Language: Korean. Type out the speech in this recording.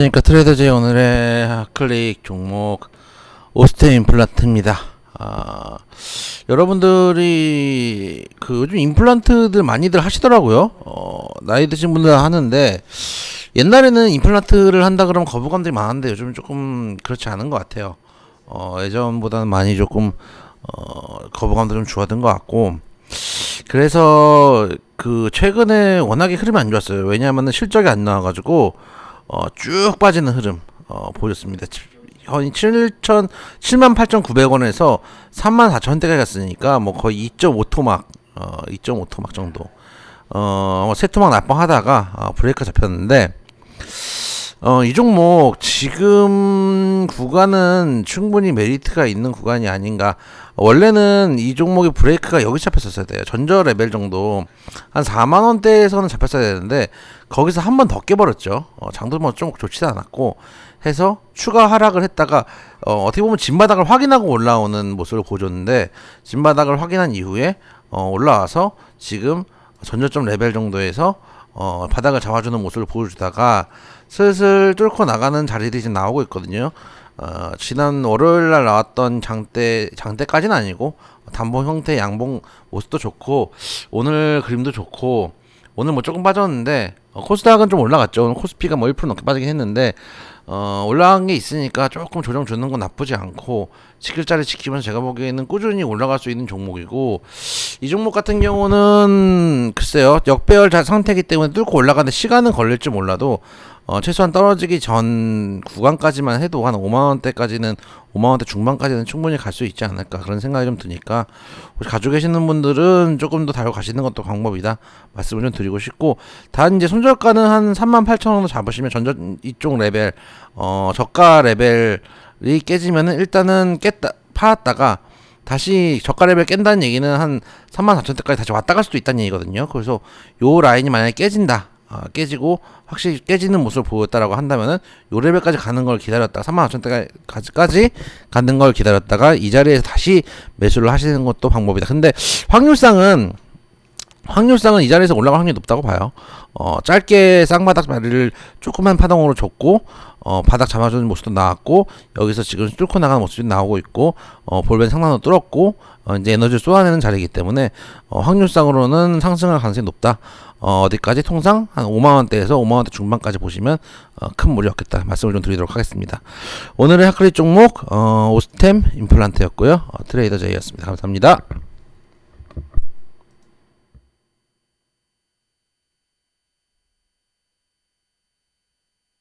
그러니까 트레이더 제이 오늘의 클릭 종목 오스테 임플란트입니다. 아, 여러분들이 그 요즘 임플란트들 많이들 하시더라고요. 어, 나이 드신 분들 하는데 옛날에는 임플란트를 한다 그러면 거부감들이 많았는데 요즘 조금 그렇지 않은 것 같아요. 어, 예전보다는 많이 조금 어, 거부감도 좀 줄어든 것 같고 그래서 그 최근에 워낙에 흐름이 안 좋았어요. 왜냐하면 실적이 안 나와가지고 어, 쭉 빠지는 흐름 어, 보였습니다. 현이 7천 7만 8,900원에서 3만 4천 대가 갔으니까 뭐 거의 2.5토막 어, 2.5토막 정도 어, 뭐세 토막 날뻔하다가 어, 브레이크 잡혔는데 어, 이 종목 지금 구간은 충분히 메리트가 있는 구간이 아닌가. 원래는 이 종목의 브레이크가 여기 잡혔었어야 돼요. 전저 레벨 정도 한 4만 원대에서는 잡혔어야 되는데 거기서 한 번 더 깨버렸죠. 어, 장도 뭐좀 좋지도 않았고 해서 추가 하락을 했다가 어, 어떻게 보면 진바닥을 확인하고 올라오는 모습을 보여줬는데 진바닥을 확인한 이후에 어, 올라와서 지금 전저점 레벨 정도에서 어, 바닥을 잡아주는 모습을 보여주다가 슬슬 뚫고 나가는 자리들이 지금 나오고 있거든요. 어, 지난 월요일 날 나왔던 장대 장대까지는 아니고 단봉 형태 양봉 모습도 좋고 오늘 그림도 좋고 오늘 뭐 조금 빠졌는데 어, 코스닥은 좀 올라갔죠. 오늘 코스피가 뭐 1% 넘게 빠지긴 했는데 어, 올라간 게 있으니까 조금 조정 주는 건 나쁘지 않고 지킬 자리 지키면 제가 보기에는 꾸준히 올라갈 수 있는 종목이고 이 종목 같은 경우는 글쎄요 역배열 자- 상태이기 때문에 뚫고 올라가는데 시간은 걸릴지 몰라도 어, 최소한 떨어지기 전 구간까지만 해도 한 5만 원대까지는 5만 원대 중반까지는 충분히 갈 수 있지 않을까 그런 생각이 좀 드니까 혹시 가지고 계시는 분들은 조금 더 달고 가시는 것도 방법이다 말씀을 좀 드리고 싶고 단 이제 손절가는 한 3만 8천 원 정도 잡으시면 전전 이쪽 레벨 어 저가 레벨이 깨지면은 일단은 깼다 팔았다가 다시 저가 레벨 깬다는 얘기는 한 3만 4천 대까지 다시 왔다 갈 수도 있다는 얘기거든요. 그래서 요 라인이 만약에 깨진다. 아, 깨지고 확실히 깨지는 모습을 보였다라고 한다면은 요 레벨까지 가는 걸 기다렸다가 3만 4천 대까지 가는 걸 기다렸다가 이 자리에서 다시 매수를 하시는 것도 방법이다. 근데 확률상은 확률상은 이 자리에서 올라갈 확률이 높다고 봐요. 어, 짧게 쌍바닥 자리를 조그만 파동으로 줬고, 어, 바닥 잡아주는 모습도 나왔고, 여기서 지금 뚫고 나가는 모습이 나오고 있고, 어, 볼벤 상단도 뚫었고, 어, 이제 에너지를 쏟아내는 자리이기 때문에, 어, 확률상으로는 상승할 가능성이 높다. 어, 어디까지 통상 한 5만원대에서 5만원대 중반까지 보시면, 어, 큰 무리 없겠다. 말씀을 좀 드리도록 하겠습니다. 오늘의 하클리 종목, 어, 오스템 임플란트였고요. 어, 트레이더 제이였습니다. 감사합니다.